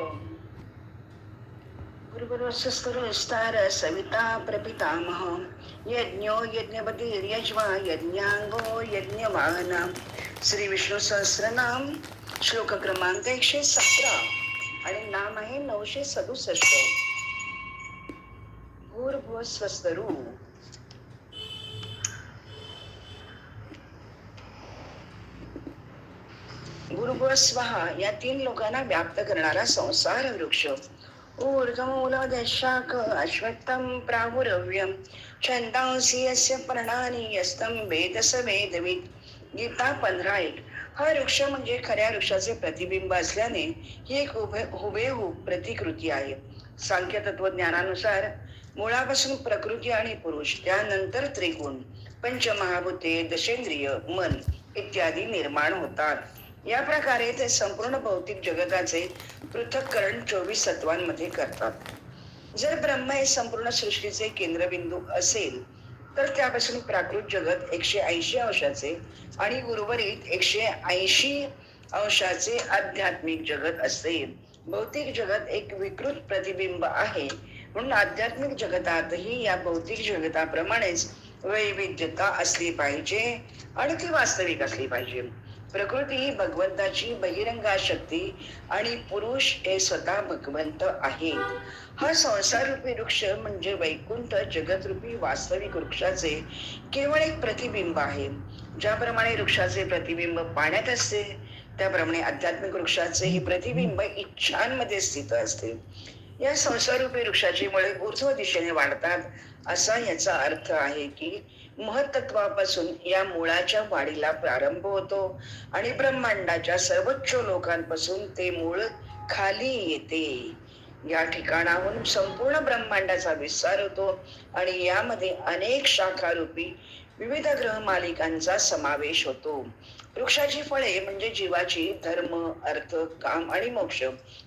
ओम सविता प्रपितामह यज्ञो यज्ञपतिर्यज्वा यज्ञांगो यज्ञवाहना श्री विष्णू सहस्रनाम श्लोक क्रमांक एकशे सतरा। आणि नाम आहे नऊशे सदुसष्ट। भूर्भुव स्वस्तरू गुरुभुव स्वाहा या तीन लोकांना व्याप्त करणारा संसार वृक्ष. ऊर्ध्वमूलदशाक अश्वत्थम प्रागुरव्यम छंदांसी यस्य पर्णानी यस्तम वेदस वेदविद गीता पंधरा एक. हा वृक्ष म्हणजे खऱ्या वृक्षाचे प्रतिबिंब असल्याने ही एक उभे हुबेहूब प्रतिकृती आहे. सांख्य तत्वज्ञानानुसार मुळापासून प्रकृती आणि पुरुष त्यानंतर त्रिगुण पंचमहाभूते दशेंद्रिय मन इत्यादी निर्माण होतात. या प्रकारे ते संपूर्ण भौतिक जगताचे पृथक्करण चोवीस तत्वांमध्ये करतात. जर ब्रह्म हे संपूर्ण सृष्टीचे केंद्रबिंदू असेल तर त्यापासून प्राकृत जगत एकशे ऐंशी अंशाचे आणि उर्वरित एकशे ऐंशी अंशाचे आध्यात्मिक जगत असेल. भौतिक जगत एक विकृत प्रतिबिंब आहे म्हणून आध्यात्मिक जगतातही या भौतिक जगताप्रमाणेच वैविध्यता असली पाहिजे आणि ती वास्तविक असली पाहिजे. प्रकृती ही भगवंताची बहिरंगा शक्ती आणि पुरुष हे स्वतः भगवंत आहेत. हा संसार रूपी वृक्ष म्हणजे वैकुंठ जगतरूपी वास्तविक वृक्षाचे केवळ एक प्रतिबिंब आहे. ज्याप्रमाणे वृक्षाचे प्रतिबिंब पाण्यात असते त्याप्रमाणे आध्यात्मिक वृक्षाचे हे प्रतिबिंब इच्छांमध्ये स्थित असते. या संसारूपी वृक्षाची मुळे ऊर्ध्व दिशेने वाढतात असा याचा अर्थ आहे की महत्त्वापासून या मुळाच्या वाढीला प्रारंभ होतो. आणि ब्रह्मांडाच्या सर्वोच्च लोकांपासून ते मूळ खाली येते. या ठिकाणाहून संपूर्ण ब्रह्मांडाचा विस्तार होतो आणि यामध्ये अनेक शाखारूपी विविध ग्रह मालिकांचा समावेश होतो. वृक्षाची फळे म्हणजे जीवाची धर्म अर्थ काम आणि मोक्ष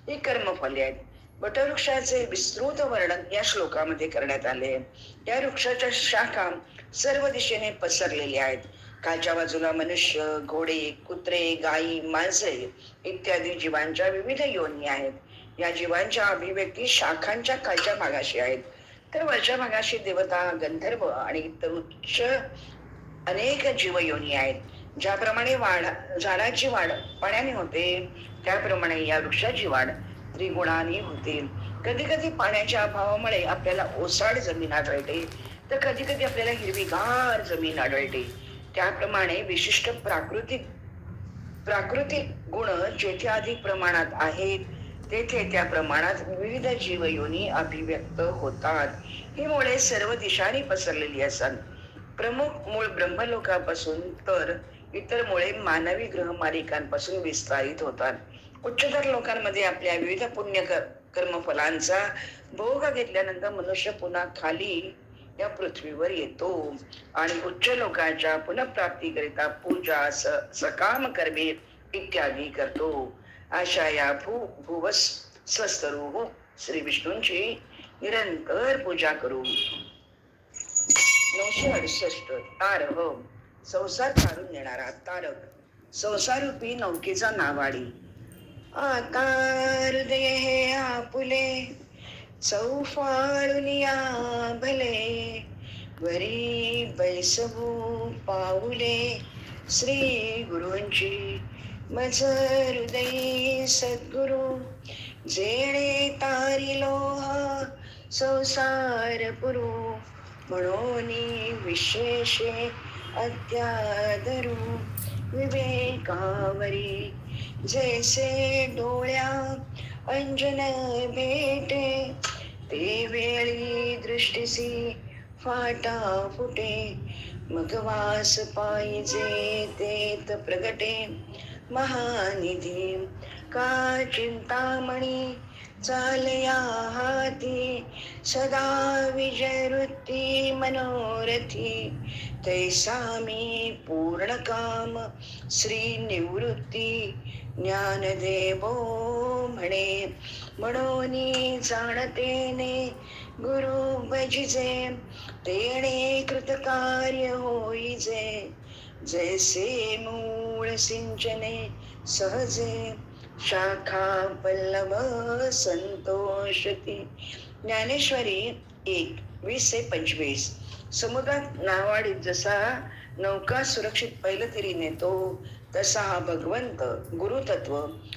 ही कर्मफले आहेत. वटवृक्षाचे विस्तृत वर्णन या श्लोकामध्ये करण्यात आले या वृक्षाच्या शाखा सर्व दिशेने पसरलेले आहेत. खालच्या बाजूला मनुष्य घोडे कुत्रे गायी माणसे इत्यादी जीवांच्या विविध योनी आहेत. या जीवांच्या अभिव्यक्ती शाखांच्या खालच्या भागाशी आहेत. तर वरच्या भागाशी देवता गंधर्व आणि इतर उच्च अनेक जीवयोनी आहेत. ज्याप्रमाणे वाढ झाडाची वाढ पाण्याने होते त्याप्रमाणे या वृक्षाची वाढ त्रिगुणाने होते. कधी कधी पाण्याच्या अभावामुळे आपल्याला ओसाड जमीन आढळते तर कधी कधी आपल्याला हिरवीगार जमीन आढळते. त्याप्रमाणे विशिष्ट प्राकृतिक प्राकृतिक गुण जेथे अधिक प्रमाणात आहेत तेथे त्या प्रमाणात विविध जीवयोनी अभिव्यक्त होतात. ही मुळे सर्व दिशाने पसरलेली असतात प्रमुख मूळ ब्रह्मलोकापासून तर इतर मुळे मानवी ग्रह मालिकांपासून विस्तारित होतात. उच्चतर लोकांमध्ये आपल्या विविध पुण्य कर्मफलांचा भोग घेतल्यानंतर मनुष्य पुन्हा खाली या पृथ्वीवर येतो. आणि उच्च लोकांच्या पुनഃप्राप्तीकरिता पूजा स सकाम कर्मे इत्यादी करतो. अशा या भू भुवस स्वस्तरूप श्री विष्णूंची निरंतर पूजा करू नऊशे अडुसष्ट तारह. संसार काढून नेणारा तारक. संसारूपी नौकेचा नावाडी. आता हृदय हे चौफाळुनिया भले वरी बैसवू पाऊले. श्री गुरूंची मज हृदयी सद्गुरु जेणे तारी लोह संसार पुरु. म्हणून विशेषे अत्यादरू. विवेकावरी जैसे डोळ्या अंजन भेटे. ते वेळी दृष्टीसी फाटा फुटे. मग वास पाहिजे तेत प्रगटे. महानिधी का चिंतामणी चालया हाती सदा विजयवृत्ती मनोरथी. तैसा मी पूर्ण काम श्री निवृत्ती. ज्ञानदेवो म्हणे म्हणून जाणतेने गुरु भजिजे तेणे कृतकार्य होईजे जैसे मूळ सिंचने सहजे शाखा पल्लव संतोषती ज्ञानेश्वरी एक वीस ते पंचवीस. समुद्रात नावाडीत जसा नौका सुरक्षित पैलतीरी नेतो तसा हा भगवंत गुरुतत्व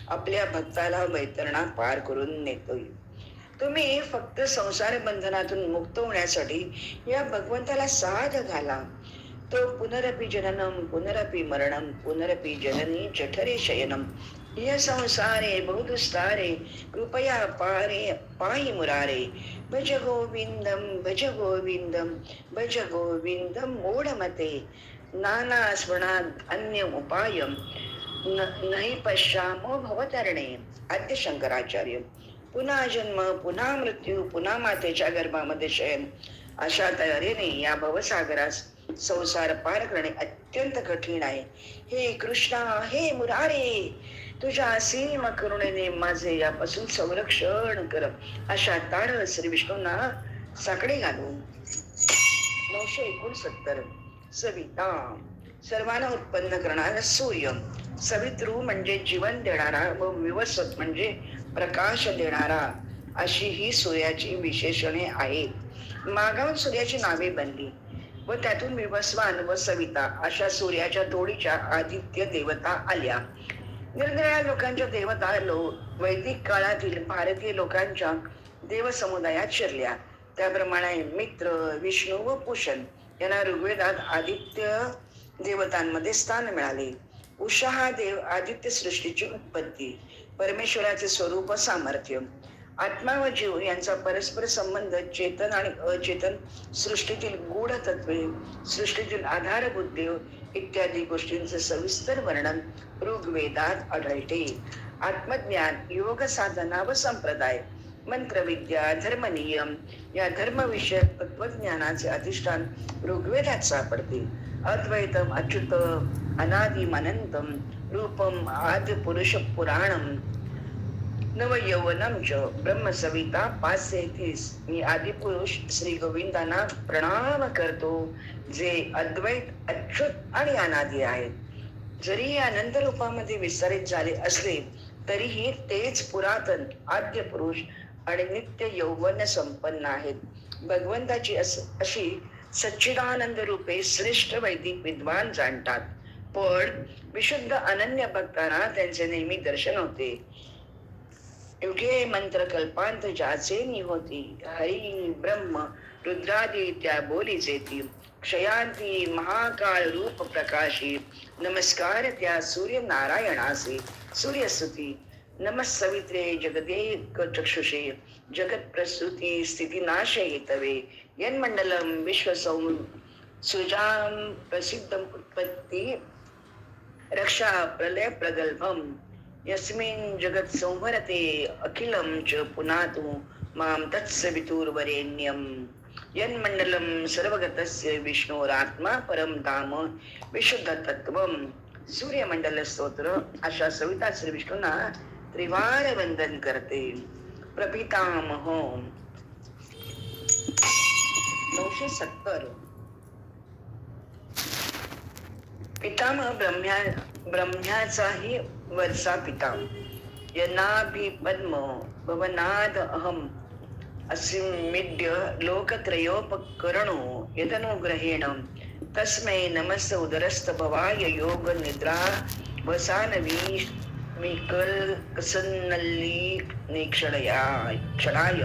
आपल्या भक्ताला वैतरणा पार करून नेतोय. तुम्ही फक्त संसार बंधनातून मुक्त होण्यासाठी या भगवंताला साध घाला. तो पुनरपि जननम पुनरपि मरणम पुनरपि जननी जठरे शयनम या संसारे बहुदुस्तारे कृपया पारे पायी मुरारे। भज गोविंदम भज गोविंदम भज गोविंदम मूढमते नाना स्मरणात अन्य उपायम न- पश्यामो भवतरणे आद्य शंकराचार्य पुन्हा जन्म पुन्हा मृत्यू पुन्हा मातेच्या गर्भामध्ये शयन। अशा तयारीने या भवसागरास संसार पार करणे अत्यंत कठीण आहे. हे कृष्णा हे मुरारे तुझ्या असीम करुणेने माझे यापासून संरक्षण कर अशा ताड श्री विष्णूंना साकडे घालून. नऊशे एकोणसत्तर सविता सर्वांना उत्पन्न करणारा सूर्य. सवितृ म्हणजे जीवन देणारा व विवसत म्हणजे प्रकाश देणारा अशी ही सूर्याची विशेषणे आहेत. मागाव सूर्याची नावे बनली. व त्यातून विवस्वान व सविता अशा सूर्याच्या तोडीच्या आदित्य देवता आल्या. निरनिराळ्या लोकांच्या देवता लो वैदिक काळातील भारतीय लोकांच्या देव समुदायात शिरल्या. त्याप्रमाणे मित्र विष्णू व पुषण यांना ऋग्वेदात आदित्य देवतांमध्ये स्थान मिळाले. उषा हा देव आदित्य सृष्टीची उत्पत्ती परमेश्वराचे स्वरूप सामर्थ्य. आत्मा व जीव यांचा परस्पर संबंध चेतन आणि अचेतन सृष्टीतील गूढ तत्वे सृष्टीतील आधारभूत देव इत्यादी गोष्टींचे सविस्तर वर्णन ऋग्वेदात आढळते. आत्मज्ञान योग साधना व संप्रदाय मंत्रविद्या धर्मनियम या धर्मविषयक तत्वज्ञानाचे अधिष्ठान ऋग्वेदात सापडते. अद्वैतम अच्युत अनादिमनंतम रूपम आदि पुरुष पुराणम नव नवयौवनम च ब्रह्मसविता पाच सेतीस मी आदिपुरुष श्री गोविंदांना प्रणाम करतो जे अद्वैत अच्युत आणि अनादी आहेत. जरी हे अनंत रूपामध्ये विस्तारित झाले असले तरीही तेच पुरातन आद्य पुरुष आणि नित्य यौवन संपन्न आहेत. भगवंताची अस अशी सच्चिदानंद रूपे श्रेष्ठ वैदिक विद्वान जाणतात. पण विशुद्ध अनन्य भक्तांना त्यांचे नेहमी दर्शन होते. युगे मंत्र कल्पांत ज्याचे निहोती. हरी ब्रह्म रुद्रादी त्या बोली जेती. क्षयांती महाकाळ रूप प्रकाशी. नमस्कार त्या सूर्य नारायणासे सूर्यस्तुती नमस्सवित्रे जगदेक चक्षुषे. जगत प्रसूती स्थिती नाश हेतवे. यन्मंडलम विश्वसौ सुजाम प्रसिद्धम उत्पत्ती. रक्षा प्रलय प्रगल्भम. यस्मिन् जगत् संहरते अखिलं च पुनातु मां तत्सवितुर्वरेण्यं यन्मण्डलं सर्वगतस्य विष्णोरात्मा परं धाम विशुद्धतत्त्वं। सूर्यमण्डलस्तोत्र अशा सविता श्री विष्णूंना त्रिवार वंदन करते। प्रपितामह। नऊशे सत्तर। पितामह ब्रह्म्या ब्रह्म्याचाही वर्षा पिता। यनाभि पद्म भवनाद अहम। असिमिड्य लोकत्रयोपकरणो यदनुग्रहेण तस्मै नमस्त उदरस्त भवाय योग निद्रा वसानवी मिकल कसन्नल्ली निक्षणया क्षणाय।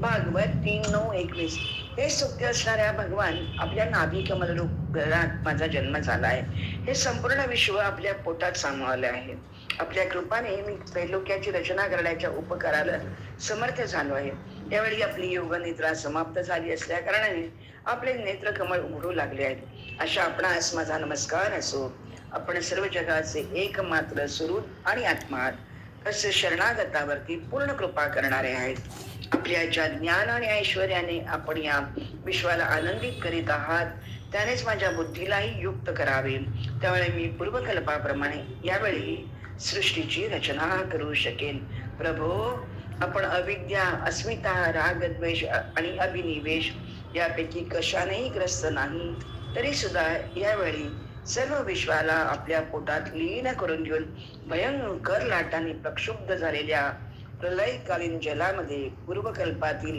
भागवत तीन नऊ एकवीस। हे सुखी असणाऱ्या भगवान आपल्या नाभी कमल रूप घरात माझा जन्म झाला आहे हे संपूर्ण विश्व आपल्या पोटात सामावले आहे. आपल्या कृपाने मी त्रैलोक्याची रचना करण्याच्या उपकाराला समर्थ झालो आहे. यावेळी आपली योग निद्रा समाप्त झाली असल्या कारणाने आपले नेत्र कमळ उघडू लागले आहेत. अशा आपणास माझा नमस्कार असो. आपण सर्व जगाचे एकमात्र सुरूप आणि आत्मा तसे शरणागतावरती पूर्ण कृपा करणारे आहेत. आपल्या ज्या ज्ञान आणि ऐश्वर्याने आपण या विश्वाला आनंदित करीत आहात त्यानेच माझ्या बुद्धीलाही युक्त करावे. त्यामुळे मी पूर्वकल्पाप्रमाणे यावेळी सृष्टीची रचना करू शकेन. प्रभो आपण अविद्या अस्मिता रागद्वेष आणि अभिनिवेश यापैकी कशानेही ग्रस्त नाही तरी सुद्धा यावेळी सर्व विश्वाला आपल्या पोटात लीन करून घेऊन भयंकर लाटाने प्रक्षुब्ध झालेल्या प्रलयकालीन जलामध्ये पूर्वकल्पातील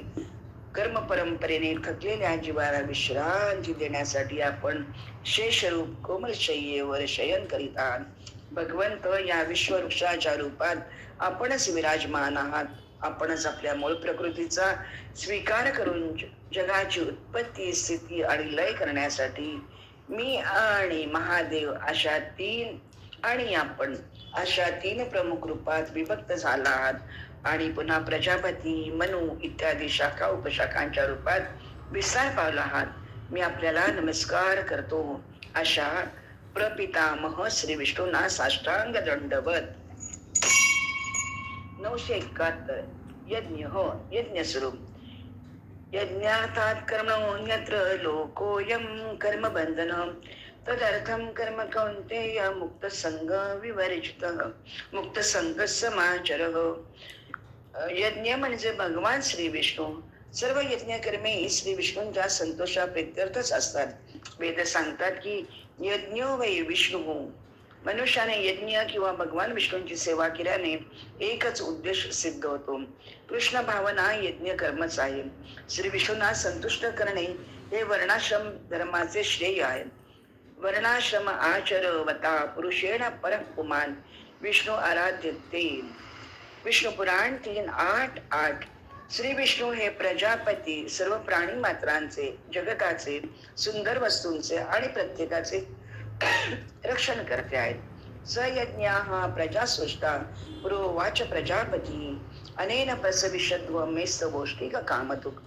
कर्म परंपरेने थकलेल्या जीवाला विश्रांती देण्यासाठी आपण शेषरूप कोमल शय्येवर शयन करीत आहात. भगवंत या विश्ववृक्षाच्या रूपात आपणच विराजमान आहात. आपणच आपल्या मूळ प्रकृतीचा स्वीकार करून ज- जगाची उत्पत्ती स्थिती आणि लय करण्यासाठी मी आणि महादेव अशा तीन आणि आपण अशा तीन प्रमुख रूपात विभक्त झाला आहात. आणि पुन्हा प्रजापती मनू इत्यादी शाखा उपशाखांच्या रूपात विस्तार पावला आहात. मी आपल्याला नमस्कार करतो. अशा प्रपितामह श्री विष्णूंना साष्टांग दंडवत. नऊशे एकाहत्तर. यज्ञ हो यज्ञ स्वरूप यज्ञार्थात कर्मण्यत्र लोकोयम कर्म बंधन तदर्थम कर्म कौंतेय मुक्त संघ विवर्जित मुक्त संघ समाचर यज्ञ म्हणजे भगवान श्री विष्णू. सर्व यज्ञ कर्मे श्री विष्णूंच्या संतोषा प्रित्यर्थच असतात वेद सांगतात की यज्ञो वै विष्णू। मनुष्याने यज्ञ किंवा भगवान विष्णूंची सेवा केल्याने एकच उद्देश सिद्ध होतो. कृष्ण भावना यज्ञ कर्मच आहे. श्री विष्णूंना संतुष्ट करणे हे वर्णाश्रम धर्माचे श्रेय आहे. वर्णाश्रम आचरवता पुरुषेण परपुमान विष्णू आराध्य ते विष्णू पुराण तीन आठ आठ श्री विष्णू हे प्रजापती सर्व प्राणी मात्रांचे जगताचे सुंदर वस्तूंचे आणि प्रत्येकाचे रक्षण करते आहेत. सयज्ञ हा प्रजासृष्टा पुरोवाच प्रजापती. अनेन प्रसविषद्व मेस्त गोष्टी का कामतुक.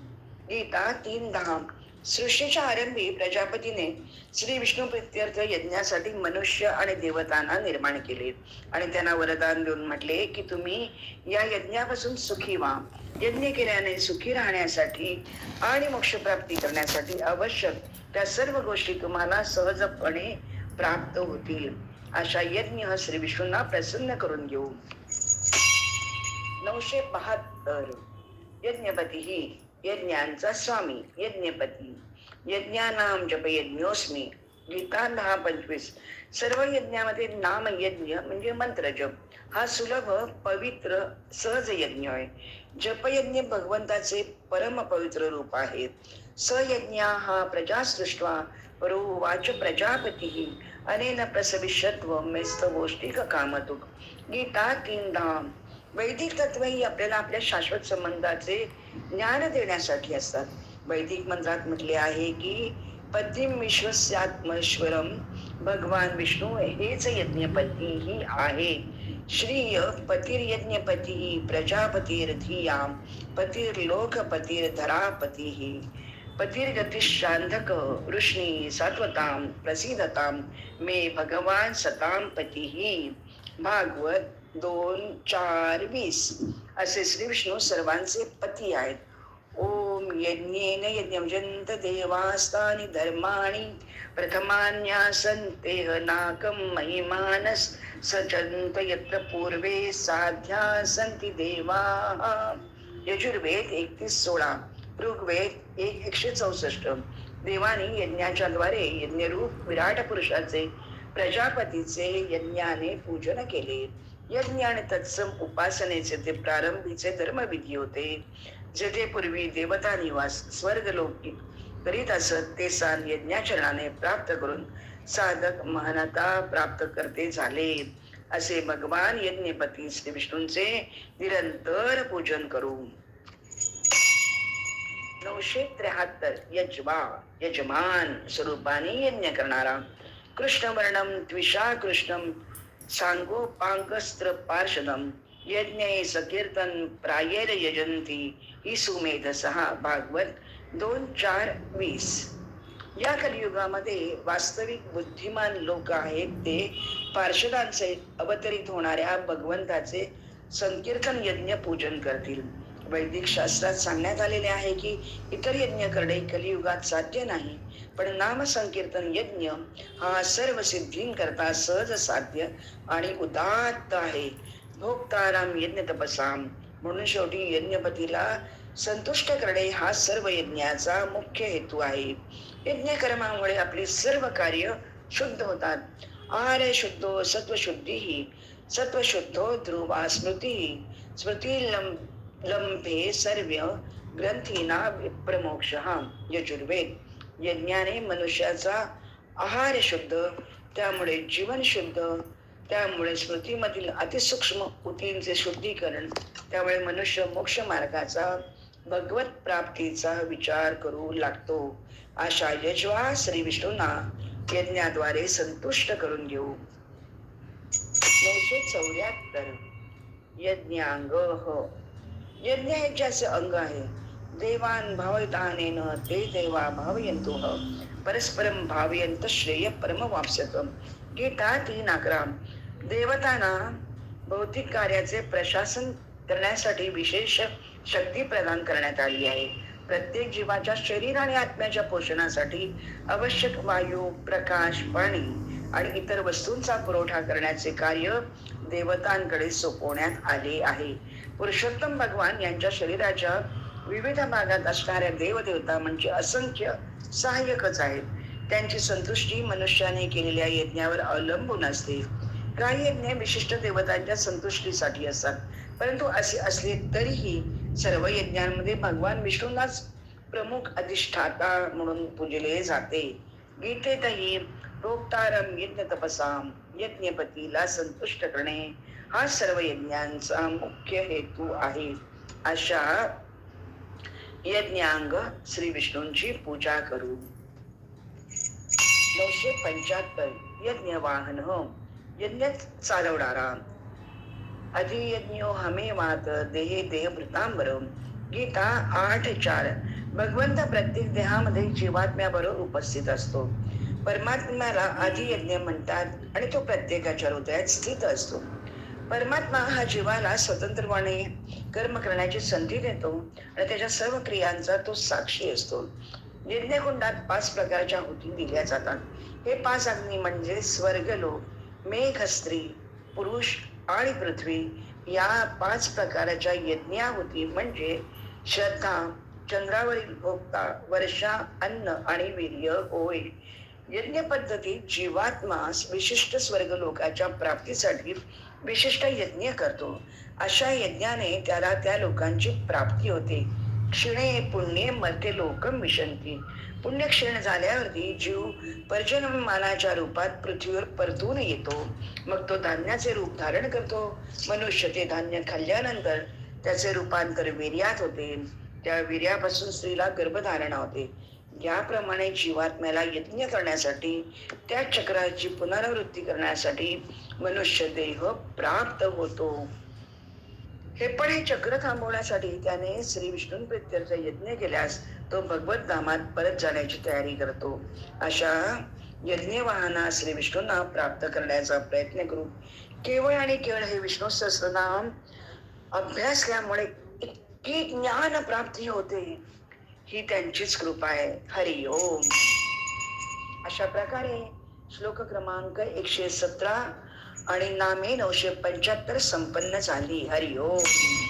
गीता तीन दहा सृष्टीच्या आरंभी प्रजापतीने श्री विष्णू प्रित्यर्थ यज्ञासाठी मनुष्य आणि देवतांना निर्माण केले. आणि त्यांना वरदान देऊन म्हटले की तुम्ही या यज्ञापासून सुखी व्हा. यज्ञ केल्याने सुखी राहण्यासाठी आणि मोक्षप्राप्ती करण्यासाठी आवश्यक त्या सर्व गोष्टी तुम्हाला सहजपणे प्राप्त होतील. अशा यज्ञ श्री विष्णूंना प्रसन्न करून घेऊ. नऊशे बहात्तर. यज्ञपती ही यज्ञांचा स्वामी यज्ञपती यज्ञानाम जप यज्ञोस्मी गीता दहा पंचवीस. सर्व यज्ञामध्ये नाम यज्ञ म्हणजे मंत्र जप. हा सुलभ पवित्र सहज यज्ञ आहे. जपयज्ञ भगवंताचे परम पवित्र रूप आहे. सयज्ञ हा प्रजासृष्ट्वा परोवाच प्रजापती. अनेन प्रसविष्यत्व मेस्त गोष्टी कामतुक. गीता तीन धाम वैदिक तत्व ही आपल्याला आपल्या शाश्वत संबंधाचे ज्ञान देण्यासाठी असतात. वैदिक मंत्रात म्हटले आहे की पतिम विश्वस्यात्मेश्वरम भगवान विष्णू हेच यज्ञपती ही आहे. श्रीय पतिर्यज्ञपती प्रजापतीर्धिया पतिर्लोकपतिर्धरापती पतिर्गतिशांधक वृष्णी सात्वताम प्रसिद्धताम मे भगवान सताम पती। भागवत दोन चार वीस. असे श्री विष्णू सर्वांचे पती आहेत. ओम यज्ञेन यज्ञजंत देवास्तानि धर्माणि प्रथमान्यासन्तेह नाकं महिमानस सचन्त यत्र पूर्वे साध्या सन्ति देवाः. यजुर्वेद एकतीस सोळा ऋग्वेद एक एकशे चौसष्ट. देवानी यज्ञाच्या द्वारे यज्ञरूप विराट पुरुषाचे प्रजापतीचे यज्ञाने पूजन केले. यज्ञ आणि तत्सम उपासनेचे ते प्रारंभीचे धर्मविधी होते. जेथे पूर्वी देवता निवास स्वर्ग लोकी करीत असत ते सान यज्ञाचरणाने प्राप्त करून साधक महानता प्राप्त करते झाले. असे भगवान यज्ञपती श्री विष्णूंचे निरंतर पूजन करू. नऊशे त्र्याहत्तर यजमा यजमान स्वरूपाने यज्ञ करणारा. कृष्ण वर्णम द्विषा कृष्णम सांगोपांगस्त्र पार्षदम। यज्ञ सकीर्तन प्रायेर यजंती ही सुमेध सहा भागवत दोन चार वीस। या कलियुगामध्ये वास्तविक बुद्धिमान लोक आहेत ते पार्षदांचे अवतरित होणाऱ्या भगवंताचे संकीर्तन यज्ञ पूजन करतील। वैदिक शास्त्रात सांगण्यात आलेले आहे की इतर यज्ञ करणे कलियुगात साध्य नाही पण नामसंकीर्तन यज्ञ हा सर्व सिद्धींकरता सहज साध्य आणि उदात्त आहे. भोक्ताराम यज्ञ तपसाम. म्हणून शेवटी यज्ञपतीला संतुष्ट करणे हा सर्व यज्ञाचा मुख्य हेतू आहे. यज्ञ कर्मामुळे आपली सर्व कार्य शुद्ध होतात. आर्य शुद्धो सत्वशुद्धी ही सत्वशुद्धो ध्रुवा स्मृती. स्मृती लंब लंबे सर्व ग्रंथीना विप्रमोक्ष। हा यजुर्वेद यज्ञाने मनुष्याचा आहार शुद्ध त्यामुळे जीवन शुद्ध त्यामुळे स्मृतीमधील अतिसूक्ष्म ऊतींचे शुद्धीकरण त्यामुळे मनुष्य मोक्ष मार्गाचा भगवत प्राप्तीचा विचार करू लागतो। अशा यजवा श्री विष्णूंना यज्ञाद्वारे संतुष्ट करून घेऊ। नऊशे चौऱ्याहत्तर यज्ञांग यज्ञ हे ज्याचे अंग आहे. देवान भावयतानेन ते देवा भावयंतो परस्परम भावयंत श्रेय परम वापसतम गीता तीन अकरा देवतांना भौतिक कार्याचे प्रशासन करण्यासाठी विशेष शक्ती प्रदान करण्यात आली आहे. प्रत्येक जीवाच्या शरीर आणि आत्म्याच्या पोषणासाठी आवश्यक वायू प्रकाश पाणी आणि इतर वस्तूंचा पुरवठा करण्याचे कार्य देवतांकडे सोपवण्यात आले आहे. पुरुषोत्तम भगवान यांच्या शरीराच्या विविध भागात असणाऱ्या देवदेवता म्हणजे असंख्य सहाय्यकच आहेत. त्यांची संतुष्टी मनुष्याने केलेल्या यज्ञावर अवलंबून असते. काही यज्ञ विशिष्ट देवतांच्या संतुष्टीसाठी असतात. परंतु असे असले तरीही सर्व यज्ञांमध्ये भगवान विष्णूंनाच प्रमुख अधिष्ठाता म्हणून पूजले जाते. गीतेतही प्रोक्तारम यज्ञ तपसाम. यज्ञपतीला संतुष्ट करणे हा सर्व यज्ञांचा मुख्य हेतू आहे. अशा यज्ञांग श्री विष्णूंची पूजा करू. नऊशे पंच्याहत्तर यज्ञ वाहन यज्ञ चालवणारा. अधियज्ञो हमे वात देहे देह वृतांबरम गीता आठ चार. भगवंत प्रत्येक देहामध्ये जीवात्म्याबरोबर उपस्थित असतो. परमात्म्याला आदियज्ञ म्हणतात आणि तो प्रत्येकाच्या हृदयात स्थित असतो. परमात्मा हा जीवाला स्वतंत्रपणे कर्म करण्याची संधी देतो आणि त्याच्या सर्व क्रियांचा तो साक्षी असतो. यज्ञकुंडात पाच प्रकारच्या हुती दिल्या जातात. हे पाच अग्नी म्हणजे स्वर्गलोक मेघ स्त्री पुरुष आणि पृथ्वी. या पाच प्रकारच्या यज्ञाहुती म्हणजे श्रद्धा चंद्रावरील भोक्ता वर्षा अन्न आणि वीर्य होय यज्ञ पद्धतीत जीवात्मास विशिष्ट स्वर्गलोकाच्या प्राप्तीसाठी विशिष्ट यज्ञ करतो. अशा यज्ञाने त्याला त्या लोकांची प्राप्ती होते. क्षीणे पुण्ये मध्ये लोकम विशंती पुण्य क्षीण झाल्यावरती जीव पर्जनमानाच्या रूपात पृथ्वीवर परतून येतो. मग तो धान्याचे रूप धारण करतो. मनुष्य ते धान्य खाल्ल्यानंतर त्याचे रूपांतर वीर्यात होते. त्या वीर्यापासून स्त्रीला गर्भधारणा होते. याप्रमाणे जीवात्म्याला यज्ञ करण्यासाठी त्या चक्राची पुनरावृत्ती करण्यासाठी मनुष्य देह प्राप्त होतो. हे पण हे चक्र थांबवण्यासाठी त्याने श्री विष्णू प्रित्यर्थ यज्ञ केल्यास तो भगवत धामात परत जाण्याची तयारी करतो. अशा यज्ञ वाहना श्री विष्णूंना प्राप्त करण्याचा प्रयत्न करू. केवळ आणि केवळ हे विष्णू सहस्रनाम अभ्यासल्यामुळे इतकी ज्ञान प्राप्ती होते. ही त्यांचीच कृपा आहे. हरि ओम. अशा प्रकारे श्लोक क्रमांक एकशे सतरा आणि नामे नऊशे पंच्याहत्तर संपन्न झाली. हरि ओम.